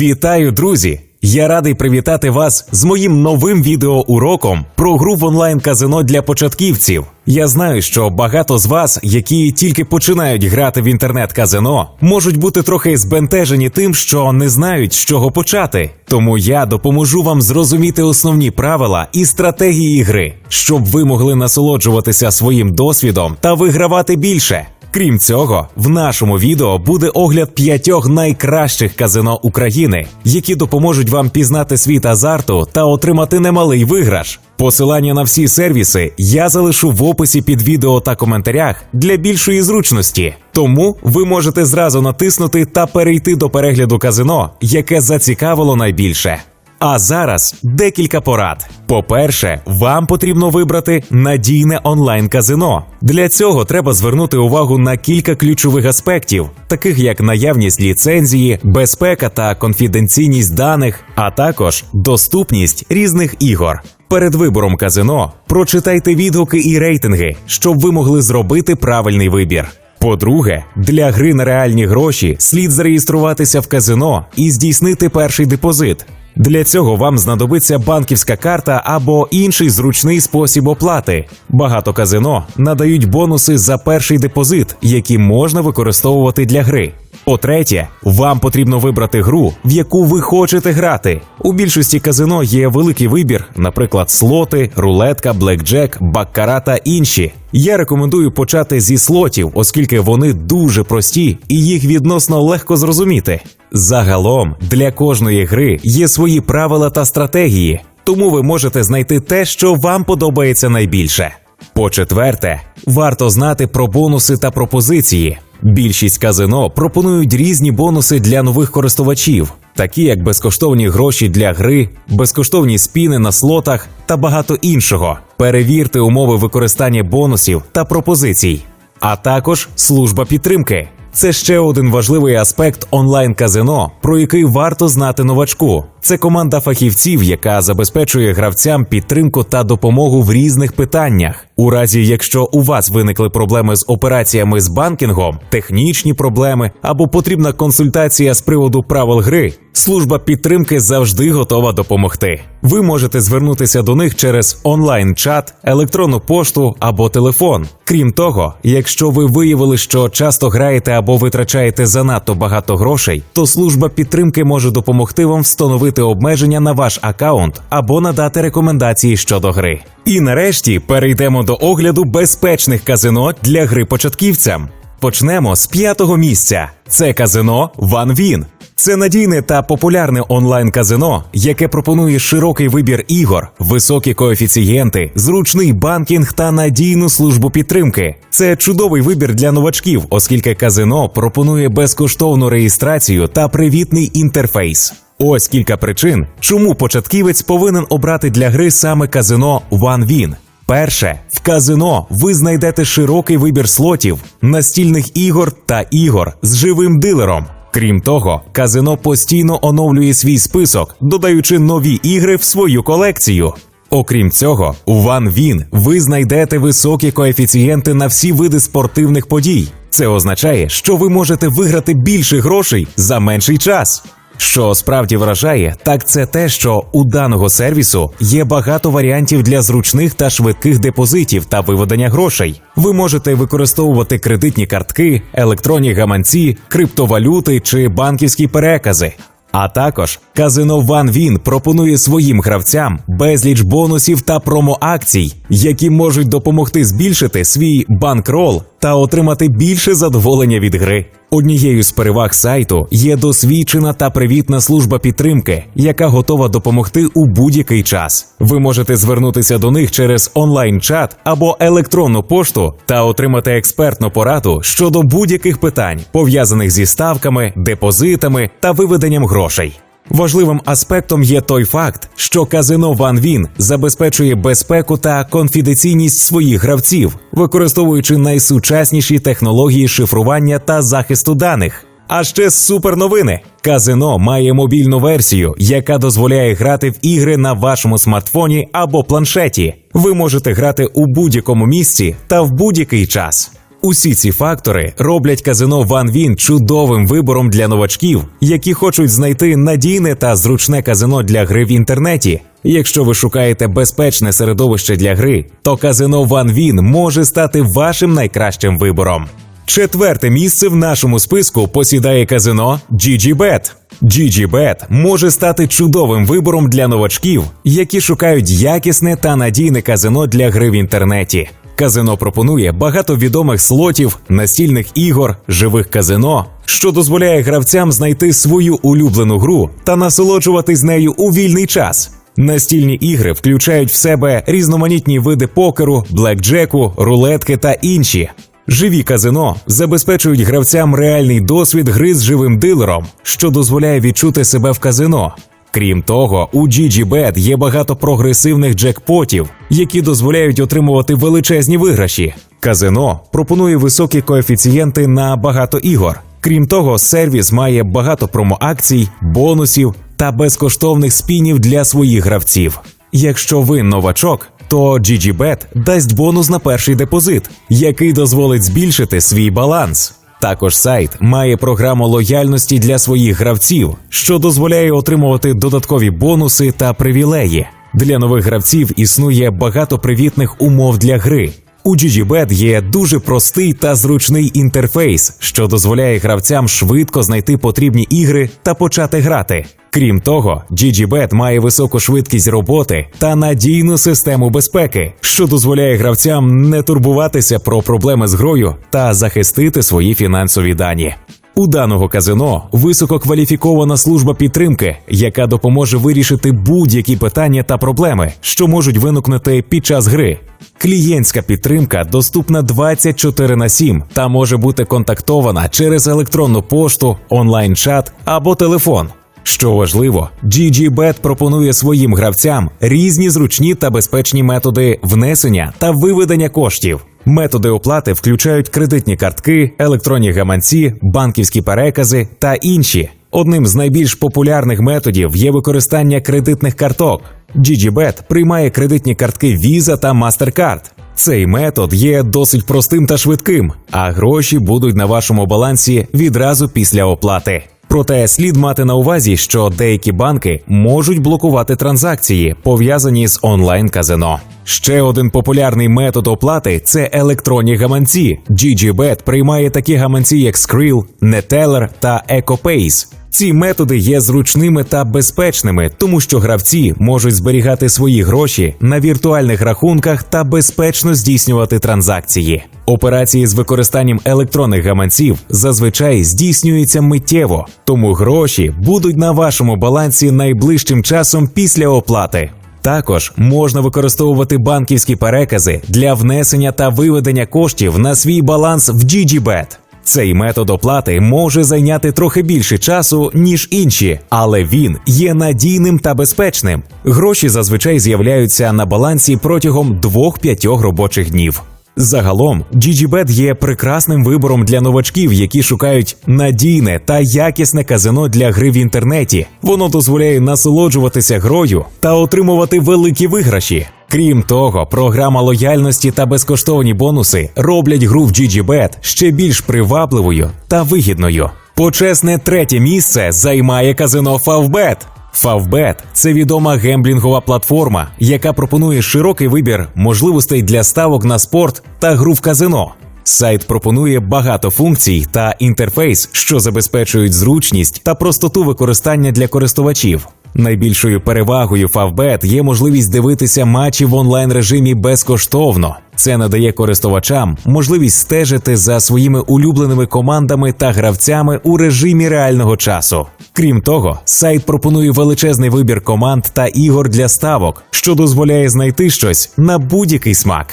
Вітаю, друзі! Я радий привітати вас з моїм новим відеоуроком про гру в онлайн казино для початківців. Я знаю, що багато з вас, які тільки починають грати в інтернет-казино, можуть бути трохи збентежені тим, що не знають, з чого почати. Тому я допоможу вам зрозуміти основні правила і стратегії гри, щоб ви могли насолоджуватися своїм досвідом та вигравати більше. Крім цього, в нашому відео буде огляд п'ятьох найкращих казино України, які допоможуть вам пізнати світ азарту та отримати немалий виграш. Посилання на всі сервіси я залишу в описі під відео та коментарях для більшої зручності. Тому ви можете зразу натиснути та перейти до перегляду казино, яке зацікавило найбільше. А зараз декілька порад. По-перше, вам потрібно вибрати надійне онлайн-казино. Для цього треба звернути увагу на кілька ключових аспектів, таких як наявність ліцензії, безпека та конфіденційність даних, а також доступність різних ігор. Перед вибором казино прочитайте відгуки і рейтинги, щоб ви могли зробити правильний вибір. По-друге, для гри на реальні гроші слід зареєструватися в казино і здійснити перший депозит. Для цього вам знадобиться банківська карта або інший зручний спосіб оплати. Багато казино надають бонуси за перший депозит, які можна використовувати для гри. По-третє, вам потрібно вибрати гру, в яку ви хочете грати. У більшості казино є великий вибір, наприклад, слоти, рулетка, блекджек, баккара та інші. Я рекомендую почати зі слотів, оскільки вони дуже прості і їх відносно легко зрозуміти. Загалом для кожної гри є свої правила та стратегії, тому ви можете знайти те, що вам подобається найбільше. По-четверте, варто знати про бонуси та пропозиції. Більшість казино пропонують різні бонуси для нових користувачів, такі як безкоштовні гроші для гри, безкоштовні спіни на слотах та багато іншого. Перевірте умови використання бонусів та пропозицій, а також служба підтримки. Це ще один важливий аспект онлайн казино, про який варто знати новачку. Це команда фахівців, яка забезпечує гравцям підтримку та допомогу в різних питаннях. У разі, якщо у вас виникли проблеми з операціями з банкінгом, технічні проблеми або потрібна консультація з приводу правил гри, служба підтримки завжди готова допомогти. Ви можете звернутися до них через онлайн-чат, електронну пошту або телефон. Крім того, якщо ви виявили, що часто граєте або витрачаєте занадто багато грошей, то служба підтримки може допомогти вам встановити обмеження на ваш аккаунт або надати рекомендації щодо гри. І нарешті перейдемо до огляду безпечних казино для гри початківцям. Почнемо з п'ятого місця. Це казино OneWin. Це надійне та популярне онлайн-казино, яке пропонує широкий вибір ігор, високі коефіцієнти, зручний банкінг та надійну службу підтримки. Це чудовий вибір для новачків, оскільки казино пропонує безкоштовну реєстрацію та привітний інтерфейс. Ось кілька причин, чому початківець повинен обрати для гри саме казино OneWin. Перше, в казино ви знайдете широкий вибір слотів, настільних ігор та ігор з живим дилером. Крім того, казино постійно оновлює свій список, додаючи нові ігри в свою колекцію. Окрім цього, у OneWin ви знайдете високі коефіцієнти на всі види спортивних подій. Це означає, що ви можете виграти більше грошей за менший час. Що справді вражає, так це те, що у даного сервісу є багато варіантів для зручних та швидких депозитів та виведення грошей. Ви можете використовувати кредитні картки, електронні гаманці, криптовалюти чи банківські перекази. А також казино OneWin пропонує своїм гравцям безліч бонусів та промоакцій, які можуть допомогти збільшити свій банкрол та отримати більше задоволення від гри. Однією з переваг сайту є досвідчена та привітна служба підтримки, яка готова допомогти у будь-який час. Ви можете звернутися до них через онлайн-чат або електронну пошту та отримати експертну пораду щодо будь-яких питань, пов'язаних зі ставками, депозитами та виведенням грошей. Важливим аспектом є той факт, що казино OneWin забезпечує безпеку та конфіденційність своїх гравців, використовуючи найсучасніші технології шифрування та захисту даних. А ще суперновини. Казино має мобільну версію, яка дозволяє грати в ігри на вашому смартфоні або планшеті. Ви можете грати у будь-якому місці та в будь-який час. Усі ці фактори роблять казино OneWin чудовим вибором для новачків, які хочуть знайти надійне та зручне казино для гри в інтернеті. Якщо ви шукаєте безпечне середовище для гри, то казино OneWin може стати вашим найкращим вибором. Четверте місце в нашому списку посідає казино GGBet. GGBet може стати чудовим вибором для новачків, які шукають якісне та надійне казино для гри в інтернеті. Казино пропонує багато відомих слотів, настільних ігор, живих казино, що дозволяє гравцям знайти свою улюблену гру та насолоджуватись нею у вільний час. Настільні ігри включають в себе різноманітні види покеру, блекджеку, рулетки та інші. Живі казино забезпечують гравцям реальний досвід гри з живим дилером, що дозволяє відчути себе в казино. Крім того, у GGBet є багато прогресивних джекпотів, які дозволяють отримувати величезні виграші. Казино пропонує високі коефіцієнти на багато ігор. Крім того, сервіс має багато промоакцій, бонусів та безкоштовних спінів для своїх гравців. Якщо ви новачок, то GGBet дасть бонус на перший депозит, який дозволить збільшити свій баланс. Також сайт має програму лояльності для своїх гравців, що дозволяє отримувати додаткові бонуси та привілеї. Для нових гравців існує багато привітних умов для гри. У GGBet є дуже простий та зручний інтерфейс, що дозволяє гравцям швидко знайти потрібні ігри та почати грати. Крім того, GGBet має високу швидкість роботи та надійну систему безпеки, що дозволяє гравцям не турбуватися про проблеми з грою та захистити свої фінансові дані. У даного казино висококваліфікована служба підтримки, яка допоможе вирішити будь-які питання та проблеми, що можуть виникнути під час гри. Клієнтська підтримка доступна 24 на 7 та може бути контактована через електронну пошту, онлайн-чат або телефон. Що важливо, GGBet пропонує своїм гравцям різні зручні та безпечні методи внесення та виведення коштів. Методи оплати включають кредитні картки, електронні гаманці, банківські перекази та інші. Одним з найбільш популярних методів є використання кредитних карток. GGBet приймає кредитні картки Visa та MasterCard. Цей метод є досить простим та швидким, а гроші будуть на вашому балансі відразу після оплати. Проте слід мати на увазі, що деякі банки можуть блокувати транзакції, пов'язані з онлайн-казино. Ще один популярний метод оплати це електронні гаманці. GGBet приймає такі гаманці, як Skrill, Neteller та EcoPace. Ці методи є зручними та безпечними, тому що гравці можуть зберігати свої гроші на віртуальних рахунках та безпечно здійснювати транзакції. Операції з використанням електронних гаманців зазвичай здійснюються миттєво, тому гроші будуть на вашому балансі найближчим часом після оплати. Також можна використовувати банківські перекази для внесення та виведення коштів на свій баланс в GGBet. Цей метод оплати може зайняти трохи більше часу, ніж інші, але він є надійним та безпечним. Гроші зазвичай з'являються на балансі протягом 2-5 робочих днів. Загалом, GGBet є прекрасним вибором для новачків, які шукають надійне та якісне казино для гри в інтернеті. Воно дозволяє насолоджуватися грою та отримувати великі виграші. Крім того, програма лояльності та безкоштовні бонуси роблять гру в GGBet ще більш привабливою та вигідною. Почесне третє місце займає казино Favbet. Favbet – це відома гемблінгова платформа, яка пропонує широкий вибір можливостей для ставок на спорт та гру в казино. Сайт пропонує багато функцій та інтерфейс, що забезпечують зручність та простоту використання для користувачів. Найбільшою перевагою Favbet є можливість дивитися матчі в онлайн режимі безкоштовно. Це надає користувачам можливість стежити за своїми улюбленими командами та гравцями у режимі реального часу. Крім того, сайт пропонує величезний вибір команд та ігор для ставок, що дозволяє знайти щось на будь-який смак.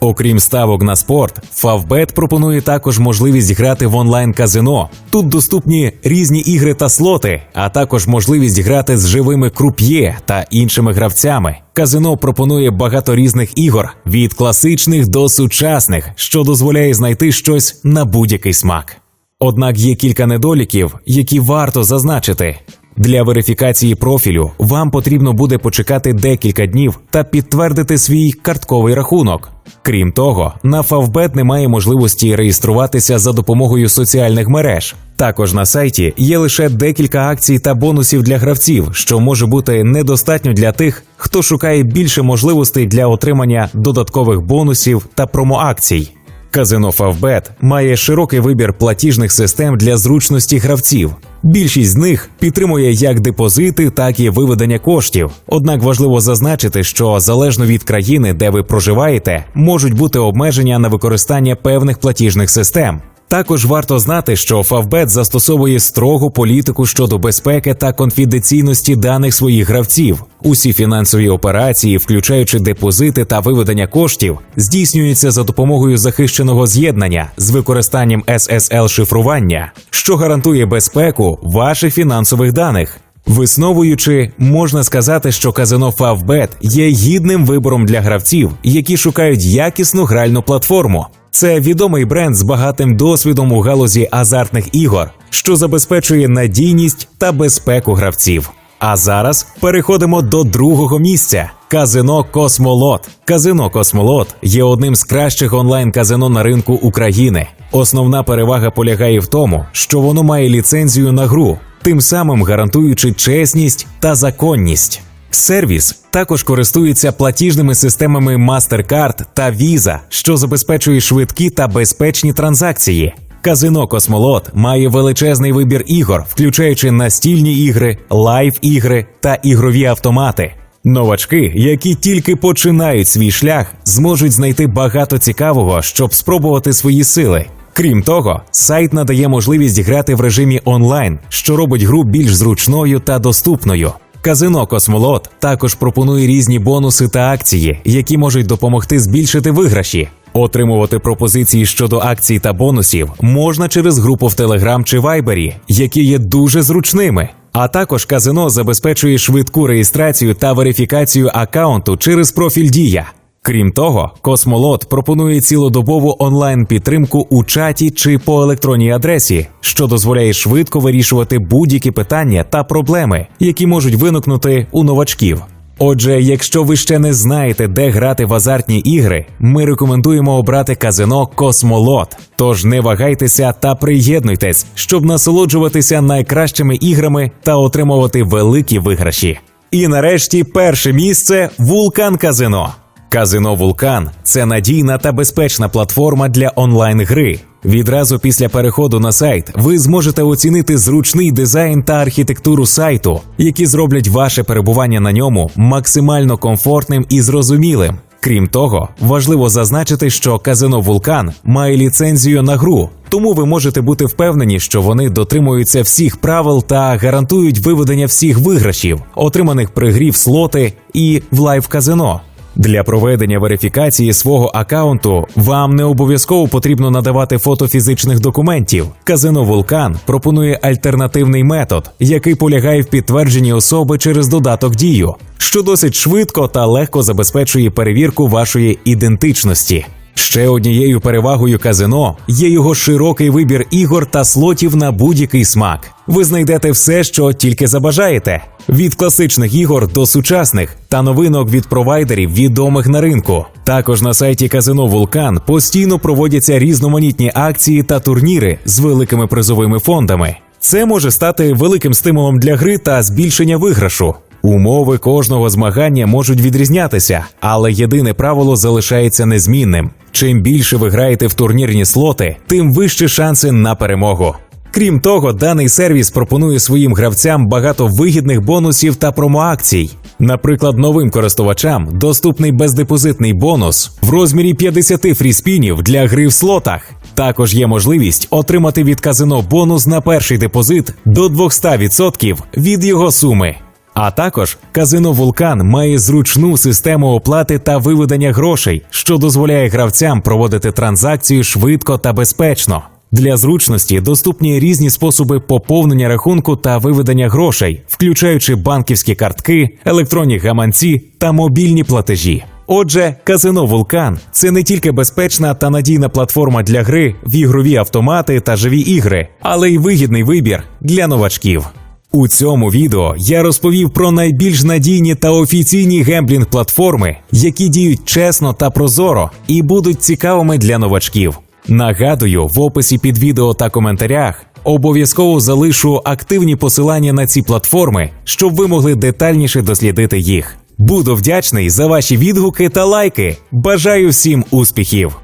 Окрім ставок на спорт, Favbet пропонує також можливість грати в онлайн-казино. Тут доступні різні ігри та слоти, а також можливість грати з живими круп'є та іншими гравцями. Казино пропонує багато різних ігор від класичних до сучасних, що дозволяє знайти щось на будь-який смак. Однак є кілька недоліків, які варто зазначити. Для верифікації профілю вам потрібно буде почекати декілька днів та підтвердити свій картковий рахунок. Крім того, на Favbet немає можливості реєструватися за допомогою соціальних мереж. Також на сайті є лише декілька акцій та бонусів для гравців, що може бути недостатньо для тих, хто шукає більше можливостей для отримання додаткових бонусів та промоакцій. Казино Favbet має широкий вибір платіжних систем для зручності гравців. Більшість з них підтримує як депозити, так і виведення коштів. Однак важливо зазначити, що залежно від країни, де ви проживаєте, можуть бути обмеження на використання певних платіжних систем. Також варто знати, що Favbet застосовує строгу політику щодо безпеки та конфіденційності даних своїх гравців. Усі фінансові операції, включаючи депозити та виведення коштів, здійснюються за допомогою захищеного з'єднання з використанням SSL шифрування, що гарантує безпеку ваших фінансових даних. Висновуючи, можна сказати, що казино Favbet є гідним вибором для гравців, які шукають якісну гральну платформу. Це відомий бренд з багатим досвідом у галузі азартних ігор, що забезпечує надійність та безпеку гравців. А зараз переходимо до другого місця. Казино Космолот. Казино Космолот є одним з кращих онлайн-казино на ринку України. Основна перевага полягає в тому, що воно має ліцензію на гру, тим самим гарантуючи чесність та законність. Сервіс також користується платіжними системами MasterCard та Visa, що забезпечує швидкі та безпечні транзакції. Казино Космолот має величезний вибір ігор, включаючи настільні ігри, лайв-ігри та ігрові автомати. Новачки, які тільки починають свій шлях, зможуть знайти багато цікавого, щоб спробувати свої сили. Крім того, сайт надає можливість грати в режимі онлайн, що робить гру більш зручною та доступною. Казино Космолот також пропонує різні бонуси та акції, які можуть допомогти збільшити виграші. Отримувати пропозиції щодо акцій та бонусів можна через групу в Телеграм чи Вайбері, які є дуже зручними. А також казино забезпечує швидку реєстрацію та верифікацію аккаунту через профіль Дія. Крім того, Космолот пропонує цілодобову онлайн підтримку у чаті чи по електронній адресі, що дозволяє швидко вирішувати будь-які питання та проблеми, які можуть виникнути у новачків. Отже, якщо ви ще не знаєте, де грати в азартні ігри, ми рекомендуємо обрати казино Космолот. Тож не вагайтеся та приєднуйтесь, щоб насолоджуватися найкращими іграми та отримувати великі виграші. І нарешті перше місце Вулкан Казино. Казино Вулкан це надійна та безпечна платформа для онлайн-гри. Відразу після переходу на сайт ви зможете оцінити зручний дизайн та архітектуру сайту, які зроблять ваше перебування на ньому максимально комфортним і зрозумілим. Крім того, важливо зазначити, що казино Вулкан має ліцензію на гру, тому ви можете бути впевнені, що вони дотримуються всіх правил та гарантують виведення всіх виграшів, отриманих при грі в слоти і в лайв казино. Для проведення верифікації свого акаунту вам не обов'язково потрібно надавати фото фізичних документів. Казино Вулкан пропонує альтернативний метод, який полягає в підтвердженні особи через додаток дію, що досить швидко та легко забезпечує перевірку вашої ідентичності. Ще однією перевагою казино є його широкий вибір ігор та слотів на будь-який смак. Ви знайдете все, що тільки забажаєте: від класичних ігор до сучасних та новинок від провайдерів, відомих на ринку. Також на сайті Казино Вулкан постійно проводяться різноманітні акції та турніри з великими призовими фондами. Це може стати великим стимулом для гри та збільшення виграшу. Умови кожного змагання можуть відрізнятися, але єдине правило залишається незмінним. Чим більше ви граєте в турнірні слоти, тим вищі шанси на перемогу. Крім того, даний сервіс пропонує своїм гравцям багато вигідних бонусів та промоакцій. Наприклад, новим користувачам доступний бездепозитний бонус в розмірі 50 фріспінів для гри в слотах. Також є можливість отримати від казино бонус на перший депозит до 200% від його суми. А також казино Вулкан має зручну систему оплати та виведення грошей, що дозволяє гравцям проводити транзакцію швидко та безпечно. Для зручності доступні різні способи поповнення рахунку та виведення грошей, включаючи банківські картки, електронні гаманці та мобільні платежі. Отже, казино Вулкан це не тільки безпечна та надійна платформа для гри в ігрові автомати та живі ігри, але й вигідний вибір для новачків. У цьому відео я розповів про найбільш надійні та офіційні гемблінг платформи, які діють чесно та прозоро і будуть цікавими для новачків. Нагадую, в описі під відео та коментарях обов'язково залишу активні посилання на ці платформи, щоб ви могли детальніше дослідити їх. Буду вдячний за ваші відгуки та лайки. Бажаю всім успіхів!